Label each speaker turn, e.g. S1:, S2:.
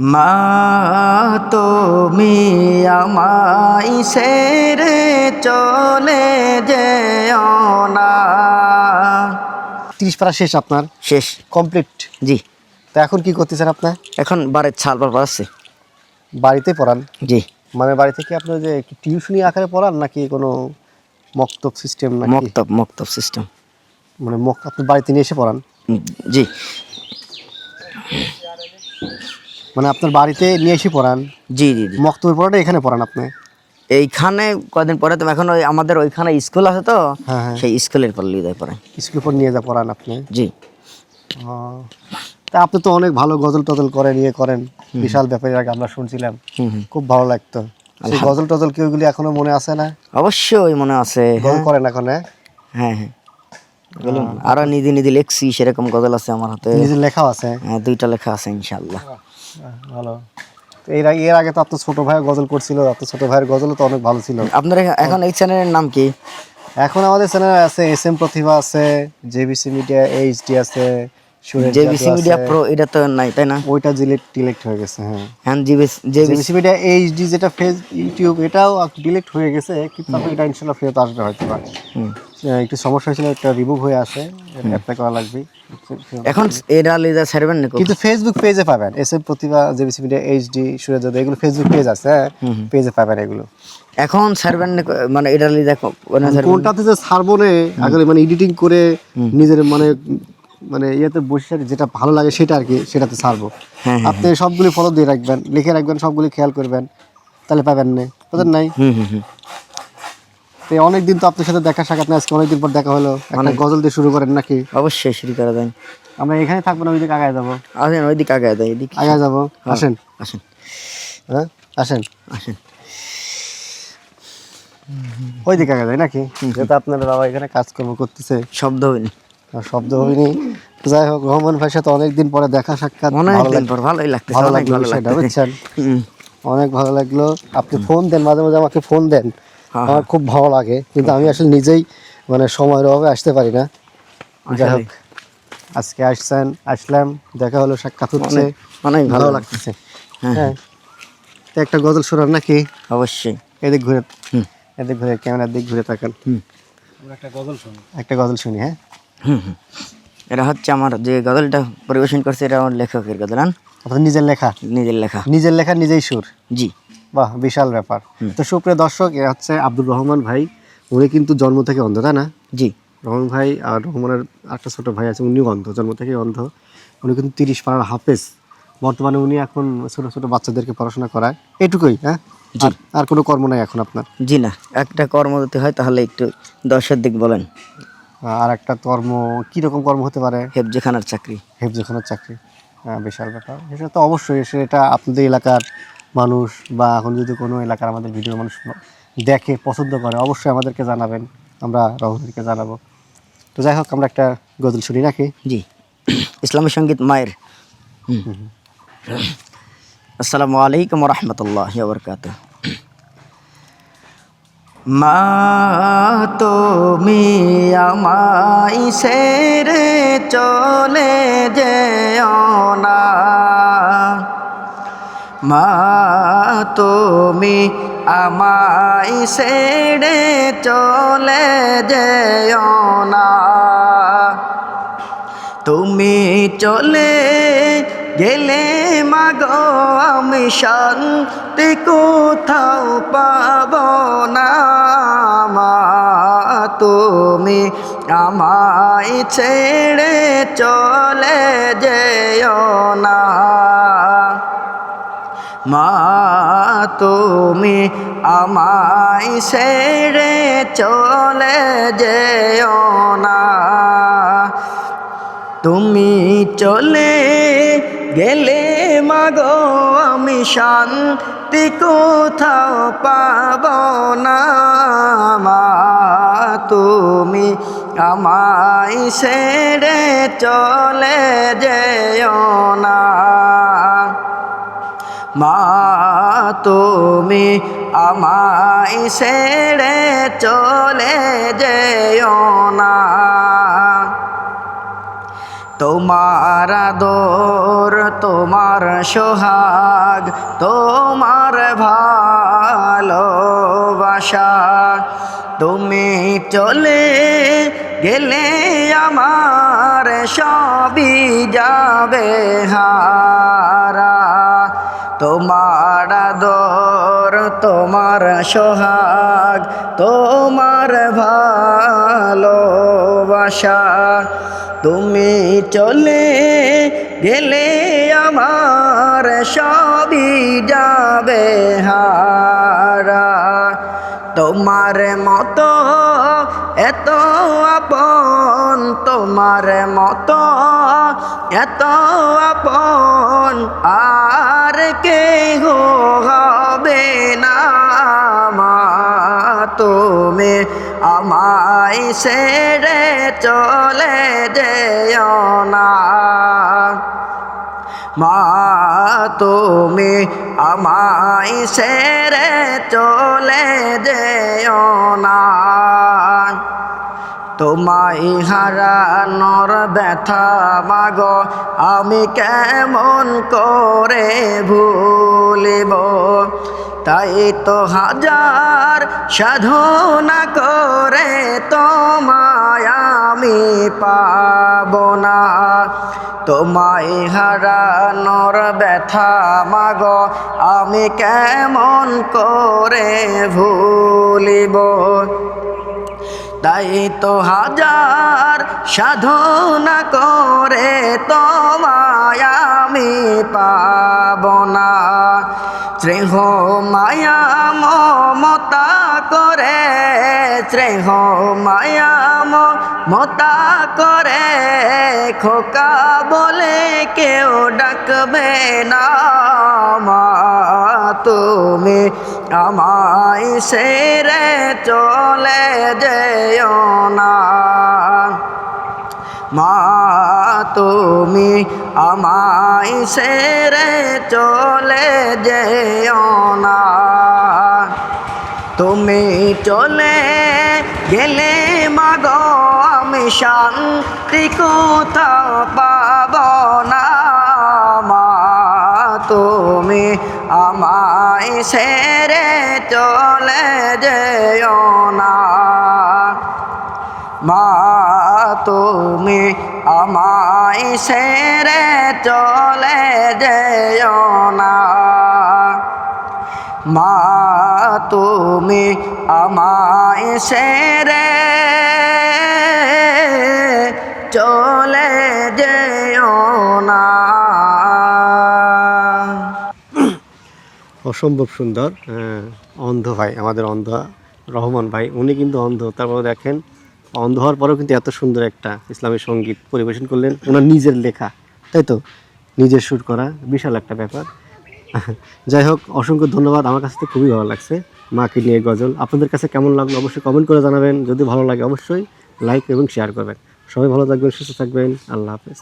S1: মা তুমি আমায় সেরে চলে যেও না।
S2: তিরিশ পারা শেষ আপনার?
S1: শেষ।
S2: কমপ্লিট?
S1: জি।
S2: তো এখন কি করতেছেন আপনার
S1: এখন বাড়ির ছাল পর আছে।
S2: বাড়িতে পড়ান?
S1: জি।
S2: মানে বাড়ি থেকে আপনার যে টিউশনি আকারে পড়ান নাকি কোনো মক্তব সিস্টেম নাকি?
S1: মক্তব মক্তব সিস্টেম।
S2: মানে মক আপনি বাড়িতে নিয়ে এসে পড়ান?
S1: জি।
S2: মানে আপনার বাড়িতে নিয়ে এসে পড়ান?
S1: জি জি জি।
S2: মক্তবের পড়াটা এখানে পড়ান আপনি?
S1: এইখানে কদিন পরে তো এখন ওই আমাদের ওইখানে স্কুল আছে তো
S2: হ্যাঁ, হ্যাঁ।
S1: সেই স্কুলের পর লিয়ে দেয় পরে
S2: স্কুল পর নিয়ে যা পড়ান আপনি?
S1: জি।
S2: তা আপনি তো অনেক ভালো গজল টজল করেন ইয়ে করেন। বিশাল ব্যাপারে আগে আমরা শুনছিলাম। খুব ভালো লাগতো। সেই গজল টজল কি ওইগুলি এখনও মনে আছে না?
S1: অবশ্যই মনে আছে
S2: গজল
S1: হ্যাঁ
S2: করেন এখন হ্যাঁ?
S1: হ্যাঁ আরও নিজে নিজে লেখছি সেরকম গজল আছে আমার হাতে।
S2: নিজের লেখাও আছে?
S1: হ্যাঁ দুইটা লেখা আছে ইনশাল্লাহ
S2: ভালো। এর আগে এর আগে তো আপনার ছোট ভাই গজল করছিল আপনার ছোট ভাইয়ের গজলও তো অনেক ভালো ছিল।
S1: আপনার এখন এই চ্যানেলের নাম কি?
S2: এখন আমাদের চ্যানেলে আছে এস এম প্রতিভা আছে জেবিসি মিডিয়া এইচডি আছে
S1: জেবিসি মিডিয়া প্রো এটা তো নাই তাই না?
S2: ওইটা ডিলেট ডিলেক্ট হয়ে গেছে হ্যাঁ।
S1: হ্যাঁ জিবিসি জেবিসি
S2: মিডিয়া এইচডি যেটা ফেস ইউটিউব এটাও ডিলেক্ট হয়ে গেছে কিন্তু এটা ইনশাল্লাহ ফেরত আসবে হয়তো একটু সমস্যা হয়েছিল একটা রিমুভ হয়ে আসে অ্যাপ্লাই করা লাগবে।
S1: এখন এটা লিজা ছাড়বেন না
S2: কিন্তু ফেসবুক পেজে পাবেন। S M Pratibha JBC media HD জাদু এগুলো ফেসবুক পেজ আছে হ্যাঁ? পেজে পাবেন এগুলো।
S1: এখন ছাড়বেন মানে এটা লিজা ক- মানে
S2: কোনটাতে যে ছাড়বো নে আগে মানে এডিটিং করে নিজের মানে মানে ইয়েতে বসে যেটা ভালো লাগে সেটা আর কি সেটাতে ছাড়বো।
S1: হ্যাঁ,
S2: আপনি সবগুলি ফলো দিয়ে রাখবেন লিখে রাখবেন সবগুলি খেয়াল করবেন তাহলে পাবেন না। ওদের নাই তো অনেকদিন তো আপনার সাথে দেখা সাক্ষাৎ না আজকে অনেকদিন পর দেখা হলো। একটা গজল দিয়ে শুরু করেন নাকি?
S1: অবশ্যই শুরু করা যায়।
S2: আমরা এখানে থাকব না ওইদিকে আগায় যাব।
S1: আসেন ওইদিকে আগে দেয় এদিকে।
S2: আগায় যাব। আসেন।
S1: আসেন।
S2: হ্যাঁ আসেন।
S1: আসেন।
S2: ওইদিকে আগে যায় নাকি? যেহেতু আপনার বাবা এখানে কাজকর্ম করতেছে।
S1: শব্দ হয়নি।
S2: শব্দ হয়নি। যাই হোক রহমান ভাইয়ের সাথে অনেকদিন পরে দেখা সাক্ষাৎ।
S1: অনেক
S2: ভালো
S1: দিন
S2: লাগল
S1: পর ভালোই লাগতেছে
S2: ভালো লাগল
S1: লাগতেছে।
S2: বুঝছেন? অনেক ভালো লাগল। আপনি ফোন দেন মাঝে মাঝে আমাকে ফোন দেন।
S1: হ্যাঁ,
S2: আমার খুব ভালো লাগে কিন্তু আমি আসলে নিজেই মানে সময়ের অভাবে আসতে পারি না। যাই হোক আজকে আসছেন আসলাম দেখা হলো সাক্ষাৎ হচ্ছে।
S1: অনেক
S2: ভালো লাগতেছে।
S1: হ্যাঁ।
S2: হ্যাঁ। তো একটা গজল শোনার নাকি?
S1: অবশ্যই।
S2: এদিক ঘুরে এদিক ঘুরে ক্যামেরার দিক ঘুরে তাকান। একটা গজল শুনি। একটা গজল শুনি হ্যাঁ।
S1: হুম হুম। এটা হচ্ছে আমার যে গজলটা পরিবেশন করছে এটা আমার লেখকের গজল
S2: আপনার নিজের লেখা।
S1: নিজের লেখা।
S2: নিজের লেখা নিজেই সুর।
S1: জি।
S2: বাহ বিশাল ব্যাপার। তো সুপ্রিয় দর্শক এ হচ্ছে আব্দুর রহমান ভাই। উনি কিন্তু জন্ম থেকে অন্ধ তাই না?
S1: জি।
S2: রহমান ভাই আর রহমানের একটা ছোট ভাই আছে উনিও অন্ধ জন্ম থেকে অন্ধ। উনি কিন্তু তিরিশ পাড়ার হাফেজ। বর্তমানে উনি এখন ছোট ছোট বাচ্চাদেরকে পড়াশোনা করায়। এটুকুই হ্যাঁ?
S1: জি।
S2: আর- কোনো কর্ম নাই এখন আপনার?
S1: জি না। একটা কর্ম যদি হয় তাহলে একটু দশের দিক বলেন।
S2: আর একটা কর্ম কীরকম কর্ম হতে পারে?
S1: হেফজেখানার চাকরি।
S2: হেফজখানার চাকরি। হ্যাঁ বিশাল ব্যাপার। সেটা তো অবশ্যই সেটা আপনাদের এলাকার মানুষ বা এখন যদি কোনো এলাকার আমাদের ভিডিও মানুষ দেখে পছন্দ করে অবশ্যই আমাদেরকে জানাবেন। আমরা রহমানকে জানাব। তো যাই হোক আমরা একটা গজল শুনি নাকি?
S1: জি। ইসলামী সংগীত মায়ের। আসসালামু আলাইকুম রহমতুল্লাহ বরকাত মা তুমি আমায় সেরে চলে যেও মা, তুমি আমায় সেরে চলে যেও না। তুমি চলে গেলে মাগো, আমি শান্তি কোথাও পাব না। মা, তুমি আমায় ছেড়ে চলে যেও না। মা, তুমি আমায় ছেড়ে চলে যেও না। তুমি চলে গেলে, মাগো, আমি শান্তি কোথাও পাব না। মা, তুমি আমায় ছেড়ে চলে যেও না। মা, তুমি আমায় ছেড়ে চলে যেও না। তোমার আদর, তোমার সোহাগ, তোমার ভালোবাসা। তুমি চলে গেলে আমার সবই যাবে হারা। তোমার আদর তোমার সোহাগ তোমার ভালোবাসা। তুমি চলে গেলে আমার সবই যাবে হারা তোমার মতো, এত আপন তোমার মতো, এত আপন আর কেহ হবে না তুমি আমায় ছেড়ে চলে যেও না। মা, তুমি আমায় সেরে চলে যেও না তোমায় হারানোর ব্যথা মাগ, আমি কেমন করে ভুলিব? তাই তো হাজার সাধনা করে তোমায় আমি পাব না। তোমায় হারানোর ব্যথা, মাগ, আমি কেমন করে ভুলিব? তাই তো হাজার সাধনা করে তোমায় আমি পাব না। স্নেহ, মায়া, মমতা করে স্নেহ মায়াম মতা করে খোকা বলে কেউ ডাকবে না মা। তুমি আমায় সেরে চলে যেও না। মা, তুমি আমায় সেরে চলে যেও না। তুমি চলে গেলে মাগ, আমি শান্তি কোথাও পাব না? মা, তুমি আমায় সেরে চলে যেও না। মা, তুমি আমায় সেরে চলে যেও না। মা, তুমি আমায় সেরে চলে যেও না।
S2: অসম্ভব সুন্দর অন্ধ ভাই, আমাদের অন্ধ, রহমান ভাই, উনি কিন্তু অন্ধ। তারপর দেখেন, অন্ধ হওয়ার পরেও কিন্তু এত সুন্দর একটা ইসলামী সংগীত পরিবেশন করলেন। ওনার নিজের লেখা, তাই তো? নিজের সুর করা, বিশাল একটা ব্যাপার। যাই হোক, অসংখ্য ধন্যবাদ। আমার কাছে তো খুবই ভালো লাগছে মাকে নিয়ে গজল। আপনাদের কাছে কেমন লাগল অবশ্যই কমেন্ট করে জানাবেন। যদি ভালো লাগে অবশ্যই লাইক এবং শেয়ার করবেন। সবাই ভালো থাকবেন, সুস্থ থাকবেন। আল্লাহ হাফেজ।